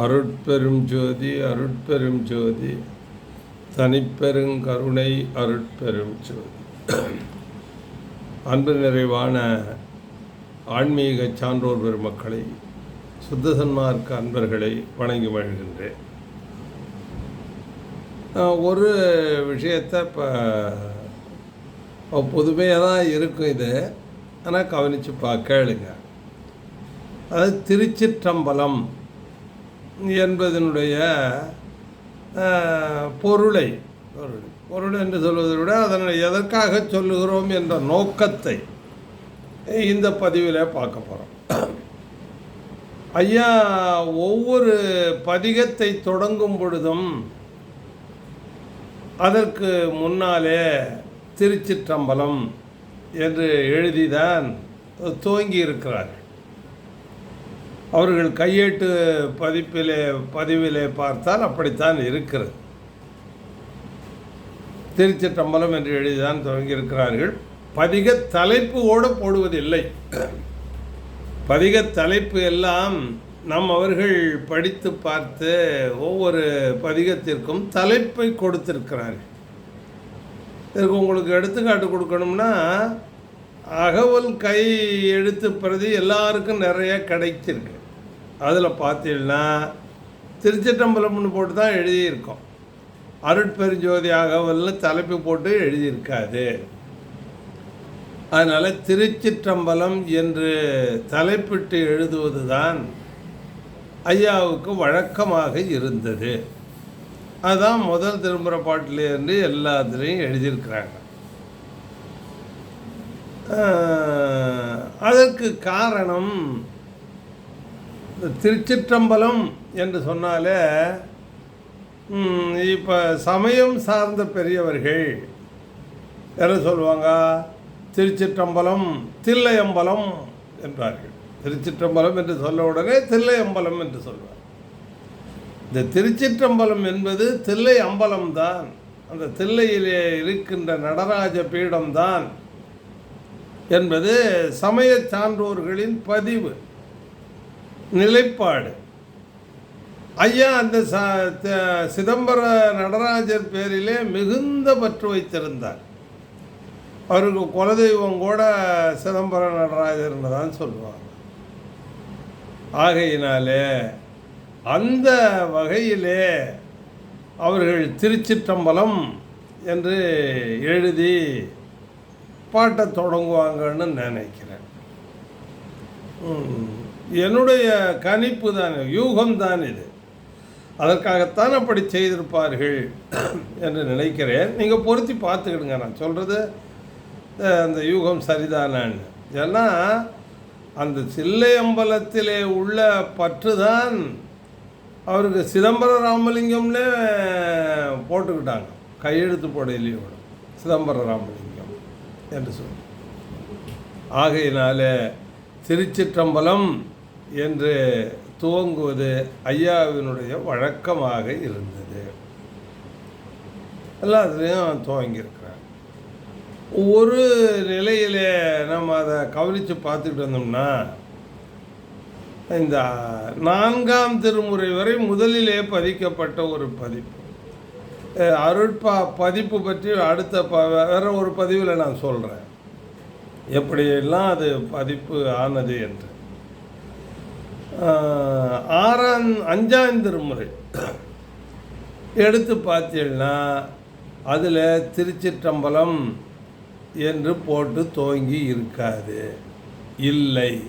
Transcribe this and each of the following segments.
அருட்பெரும் ஜோதி அருட்பெரும் ஜோதி. தனிப்பெருங்கருணை அருட்பெரும் ஜோதி. அன்பு நிறைவான ஆன்மீக சான்றோர் பெருமக்களை சுத்த சன்மார்க்க அன்பர்களை வணங்கி மகிழ்கின்றேன். ஒரு விஷயத்தை இப்போ புதுமையாக தான் இருக்கும் இது. ஆனால் கவனித்து பா கேளுங்க. அது திருச்சிற்றம்பலம் என்பதனுடைய பொருளை பொருள் பொருள் என்று சொல்வதை விட அதனை எதற்காக சொல்லுகிறோம் என்ற நோக்கத்தை இந்த பதிவில் பார்க்க போகிறோம் ஐயா ஒவ்வொரு பதிகத்தை தொடங்கும் பொழுதும் அதற்கு முன்னாலே திருச்சிற்றம்பலம் என்று எழுதிதான் துவங்கி இருக்கிறார்கள் அவர்கள் கையேட்டு பதிப்பிலே பதிவிலே பார்த்தால் அப்படித்தான் இருக்கிறது. திருச்சிற்றம்பலம் என்று எழுதிதான் துவங்கியிருக்கிறார்கள். பதிக தலைப்போடு போடுவதில்லை. பதிக தலைப்பு எல்லாம் நம் அவர்கள் படித்து பார்த்து ஒவ்வொரு பதிகத்திற்கும் தலைப்பை கொடுத்திருக்கிறார்கள். இதற்கு உங்களுக்கு எடுத்துக்காட்டு கொடுக்கணும்னா அகவல் கை எழுத்து பிரதி எல்லாருக்கும் நிறைய கிடைச்சிருக்கு அதில் பார்த்தீங்கன்னா திருச்சிட்டம்பலம்னு போட்டு தான் எழுதியிருக்கோம். அருட்பெருஞ்சோதி அகவல்னு தலைப்பு போட்டு எழுதியிருக்காது அதனால் திருச்சிற்றம்பலம் என்று தலைப்பிட்டு எழுதுவது தான் ஐயாவுக்கு வழக்கமாக இருந்தது. அதுதான் முதல் திரும்புகிற பாட்டிலேருந்து எல்லாத்துலேயும் எழுதியிருக்கிறாங்க. அதற்கு காரணம் இந்த திருச்சிற்றம்பலம் என்று சொன்னாலே இப்போ சமயம் சார்ந்த பெரியவர்கள் என்ன சொல்லுவாங்க? திருச்சிற்றம்பலம் தில்லையம்பலம் என்றார்கள். திருச்சிற்றம்பலம் என்று சொல்ல உடனே தில்லையம்பலம் என்று சொல்வார். இந்த திருச்சிற்றம்பலம் என்பது தில்லை அம்பலம்தான் அந்த தில்லையிலே இருக்கின்ற நடராஜ பீடம்தான் என்பது சமய சான்றோர்களின் பதிவு. நிலைப்பாடு. ஐயா அந்த சிதம்பர நடராஜர் பேரிலே மிகுந்த பற்று வைத்திருந்தார். அவருக்கு குலதெய்வம் கூட சிதம்பர நடராஜர்னு தான் சொல்லுவாங்க. ஆகையினாலே அந்த வகையிலே அவர்கள் திருச்சிற்றம்பலம் என்று எழுதி பாட்டை தொடங்குவாங்கன்னு நினைக்கிறேன். என்னுடைய கணிப்பு தான் யூகம் தான் இது. அதற்காகத்தான் அப்படி செய்திருப்பார்கள் என்று நினைக்கிறேன். நீங்கள் பொருத்தி பார்த்துக்கிடுங்க நான் சொல்கிறது அந்த யூகம் சரிதானான்னு. ஏன்னா அந்த சில்லை அம்பலத்திலே உள்ள பற்று தான் அவருக்கு சிதம்பர ராமலிங்கம்னே போட்டுக்கிட்டாங்க. கையெழுத்து போடையிலையும் சிதம்பர ராமலிங்கம் என்று சொல்லி. ஆகையினாலே திருச்சிற்றம்பலம் என்று துவங்குவது ஐயாவினுடைய வழக்கமாக இருந்தது. எல்லாத்துலேயும் துவங்கியிருக்கிறார். ஒரு நிலையிலே நம்ம அதை கவனித்து பார்த்துக்கிட்டு வந்தோம்னா இந்த நான்காம் திருமுறை வரை முதலிலே பதிக்கப்பட்ட ஒரு பதிப்பு. அருட்பா பதிப்பு பற்றி அடுத்த ப வேற ஒரு பதிவில் நான் சொல்கிறேன் எப்படியெல்லாம் அது பதிப்பு ஆனது என்று. ஆறாம் அஞ்சாம் திருமுறை. எடுத்து பார்த்தீங்கன்னா அதில் திருச்சிற்றம்பலம் என்று போட்டு துவங்கி இருக்காது. இல்லை.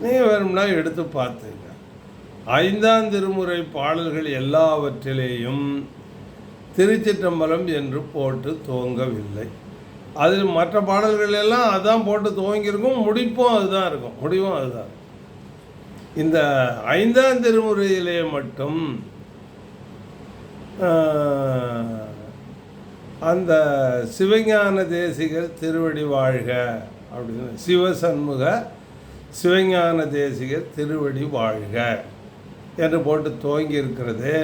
நீங்கள் வேணும்னா எடுத்து பார்த்துங்க. ஐந்தாம் திருமுறை பாடல்கள் எல்லாவற்றிலேயும் திருச்சிற்றம்பலம் என்று போட்டு துவங்கவில்லை. அதில் மற்ற பாடல்கள் எல்லாம் அதான் போட்டு துவங்கியிருக்கும். முடிப்பும் அதுதான் இருக்கும். முடிவும் அதுதான். இந்த ஐந்தாம் திருமுறையிலே மட்டும் அந்த சிவஞான தேசிகர் திருவடி வாழ்க அப்படின்னு சிவசண்முக சிவஞான தேசிகர் திருவடி வாழ்க என்று போட்டு துவங்கி இருக்கிறது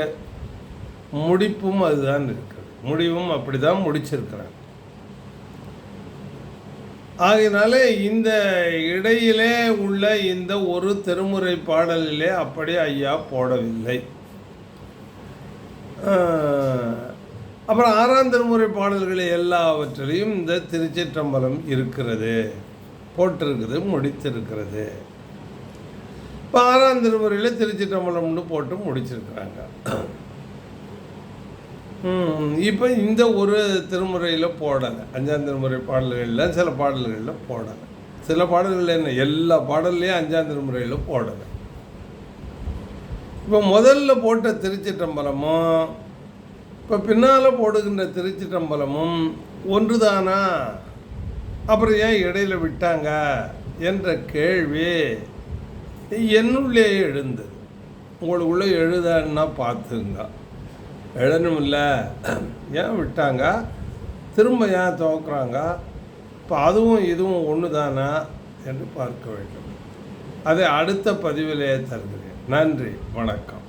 முடிப்பும் அதுதான் இருக்கிறது. முடிவும் அப்படி தான் முடிச்சிருக்கிறாங்க. ஆகையினால இந்த இடையிலே உள்ள இந்த ஒரு திருமுறை பாடலிலே அப்படி ஐயா போடவில்லை. அப்புறம் ஆறாம் திருமுறை பாடல்களை எல்லாவற்றிலையும் இந்த திருச்சிற்றம்பலம் இருக்கிறது போட்டிருக்குது முடித்திருக்கிறது. இப்போ ஆறாம் திருமுறையில் திருச்சிற்றம்பலம்னு போட்டு முடிச்சிருக்கிறாங்க. இப்போ இந்த ஒரு திருமுறையில் போடலை. அஞ்சாம் திருமுறை பாடல்களில் சில பாடல்களில் போடலை. சில பாடல்கள் என்ன? எல்லா பாடல்லையும் அஞ்சாம் திருமுறையில் போடலை. இப்போ முதல்ல போட்ட திருச்சிட்டம்பலமும் இப்போ பின்னால் போடுகின்ற திருச்சிற்றம்பலமும் ஒன்றுதானா? அப்புறம் ஏன் இடையில விட்டாங்க? என்ற கேள்வி என்னுள்ளே எழுந்தது உங்களுக்குள்ளே எழுதன்னா பார்த்துங்க எழுதணுமில்ல ஏன் விட்டாங்க? திரும்ப ஏன் துவக்குறாங்க? இப்போ அதுவும் இதுவும் ஒன்று தானா என்று பார்க்க வேண்டும். அதை அடுத்த பதிவிலே தருகிறேன். நன்றி. வணக்கம்.